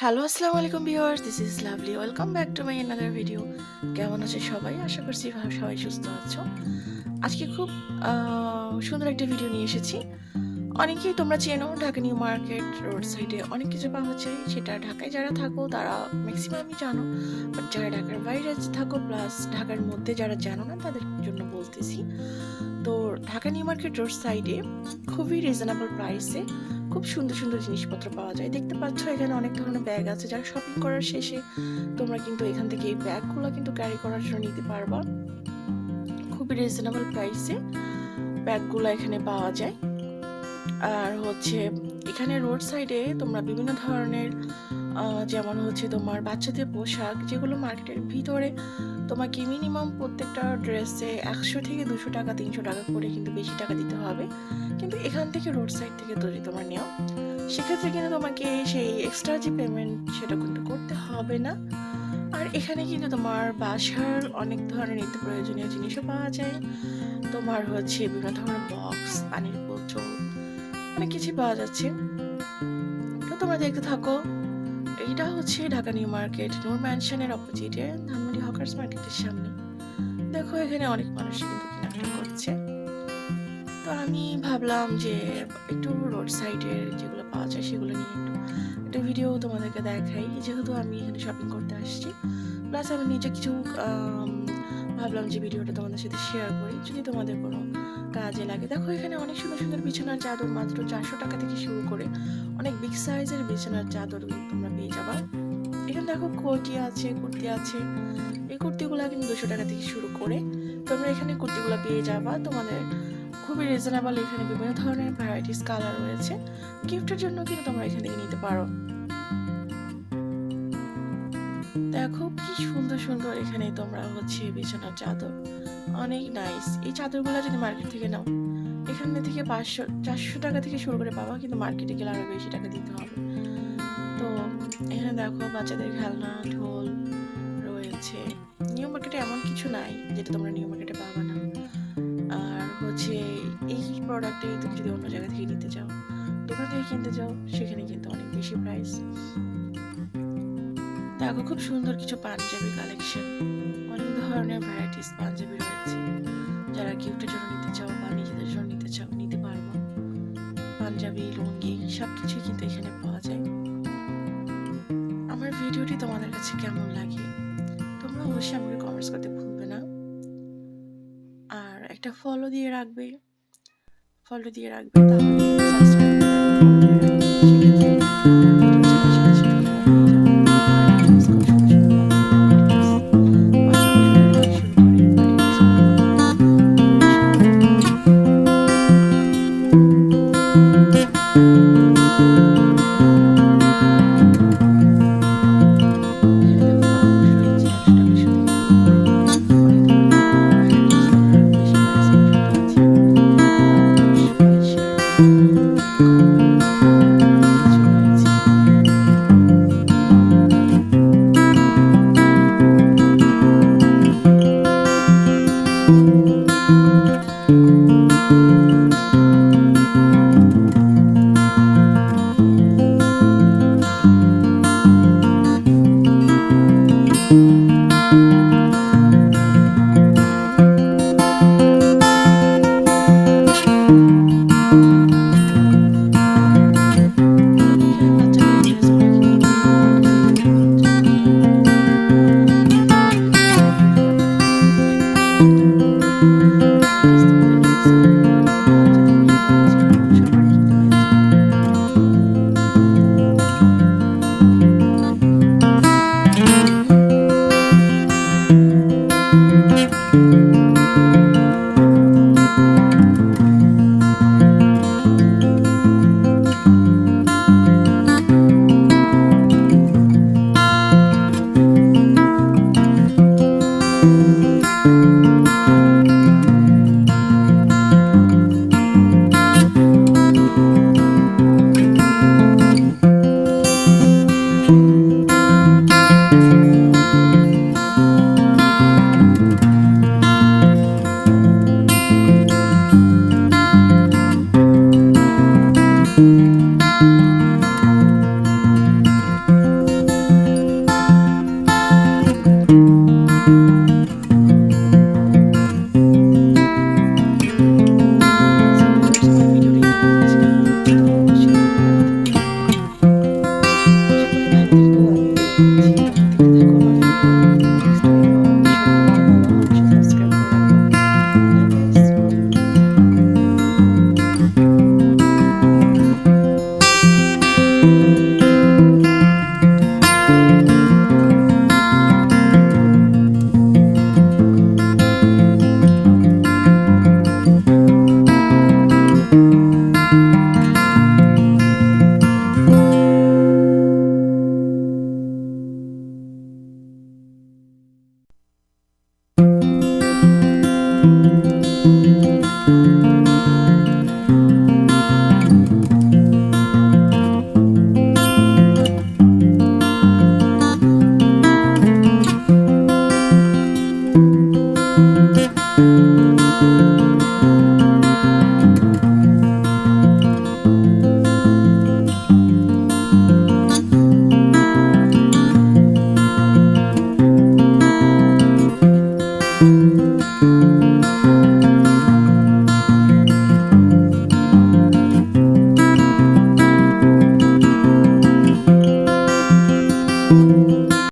Hello আসসালামু আলাইকুম viewers this is Lovely welcome back to my another video কেমন আছে সবাই? আশা করছি সবাই সুস্থ আছো। আজকে খুব সুন্দর একটা ভিডিও নিয়ে এসেছি। অনেকেই তোমরা চেনো ঢাকা নিউ মার্কেট রোড সাইডে অনেক কিছু পাওয়া যায়। সেটা ঢাকায় যারা থাকো, তারা ম্যাক্সিমামই জানো। বাট যারা ঢাকার বাইরে থাকো প্লাস ঢাকার মধ্যে যারা জানো না, তাদের জন্য বলতেছি। তো ঢাকা নিউ মার্কেট রোড সাইডে খুবই রিজনেবল প্রাইসে খুব সুন্দর সুন্দর জিনিসপত্র পাওয়া যায়। দেখতে পাচ্ছ এখানে অনেক ধরনের ব্যাগ আছে, যারা শপিং করার শেষে তোমরা কিন্তু এখান থেকে এই ব্যাগগুলো কিন্তু ক্যারি করার জন্য নিতে পারবা। খুবই রিজনেবল প্রাইসে ব্যাগগুলো এখানে পাওয়া যায়। আর হচ্ছে এখানে রোড সাইডে তোমরা বিভিন্ন ধরনের যেমন হচ্ছে তোমার বাচ্চাদের পোশাক, যেগুলো মার্কেটের ভিতরে তোমাকে মিনিমাম প্রত্যেকটা ড্রেসে একশো থেকে দুশো টাকা, তিনশো টাকা করে কিন্তু বেশি টাকা দিতে হবে। কিন্তু এখান থেকে রোড সাইড থেকে তৈরি তোমার নেওয়া সেক্ষেত্রে কিন্তু তোমাকে সেই এক্সট্রা যে পেমেন্ট সেটা কিন্তু করতে হবে না। আর এখানে কিন্তু তোমার বাসার অনেক ধরনের নিত্য প্রয়োজনীয় জিনিসও পাওয়া যায়। তোমার হচ্ছে বিভিন্ন ধরনের বক্স পানির বোতল, অনেক কিছু পাওয়া যাচ্ছে। তো তোমরা দেখতে থাকো এইটা হচ্ছে ঢাকা নিউ মার্কেট, নূর ম্যানশনের অপোজিটে ধানমন্ডি হকার্স মার্কেটের সামনে। দেখো, এখানে অনেক মানুষ কিন্তু কেনাকাটা করছে। তো আমি ভাবলাম যে একটু রোড সাইডের যেগুলো পাওয়া যায় সেগুলো নিয়ে একটু একটা ভিডিও তোমাদেরকে দেখাই। যেহেতু আমি এখানে শপিং করতে আসছি প্লাস আমি নিজে কিছু ভাবলাম যে ভিডিওটা তোমাদের সাথে শেয়ার করি। যদি তোমাদের কোনো কাজে লাগে। দেখো, এখানে অনেক সুন্দর সুন্দর বিছানার চাদর, মাত্র চারশো টাকা থেকে শুরু করে অনেক বিগ সাইজের বিছানার চাদর তোমরা পেয়ে যাবা। এখানে দেখো কোটি আছে, কুর্তি আছে। এই কুর্তিগুলো কিন্তু দুশো টাকা থেকে শুরু করে। তোমরা এখানে কুর্তিগুলো পেয়ে যাবা। তোমাদের খুবই রিজনেবল এখানে বিভিন্ন ধরনের ভ্যারাইটিস কালার রয়েছে। গিফটের জন্য কিন্তু তোমরা এখান থেকে নিতে পারো। দেখো কি সুন্দর সুন্দর এখানে তোমরা হচ্ছে বিছানার চাদর। অনেক নাইস এই চাদরগুলো যদি মার্কেট থেকে নাও, এখানে থেকে পাঁচশো, চারশো টাকা থেকে শুরু করে পাবা কিন্তু মার্কেটে গেলে আরও বেশি টাকা দিতে হবে। তো এখানে দেখো বাচ্চাদের খেলনা, ঢোল রয়েছে। নিউ মার্কেটে এমন কিছু নাই যেটা তোমরা নিউ মার্কেটে পাবা না। আর হচ্ছে এই প্রোডাক্টে তুমি যদি অন্য জায়গা থেকে নিতে চাও, দোকান থেকে কিনতে চাও, সেখানে কিন্তু অনেক বেশি প্রাইস দেখো খুব সুন্দর কিছু পাঞ্জাবি কালেকশন অনেক ধরনের ভ্যারাইটিস পাঞ্জাবি রয়েছে। যারা গিফটের জন্য নিতে চাও বা নিজেদের জন্য নিতে চাও, নিতে পারব। পাঞ্জাবি, লুঙ্গি সব কিছুই কিন্তু এখানে পাওয়া যায়। আমার ভিডিওটি তোমাদের কাছে কেমন লাগে? তোমরা অবশ্যই আমাকে কমেন্টস করতে ভুলবে না। আর একটা ফলো দিয়ে রাখবে। ফলো দিয়ে রাখবে, তাহলে সাবস্ক্রাইব